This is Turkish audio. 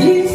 Есть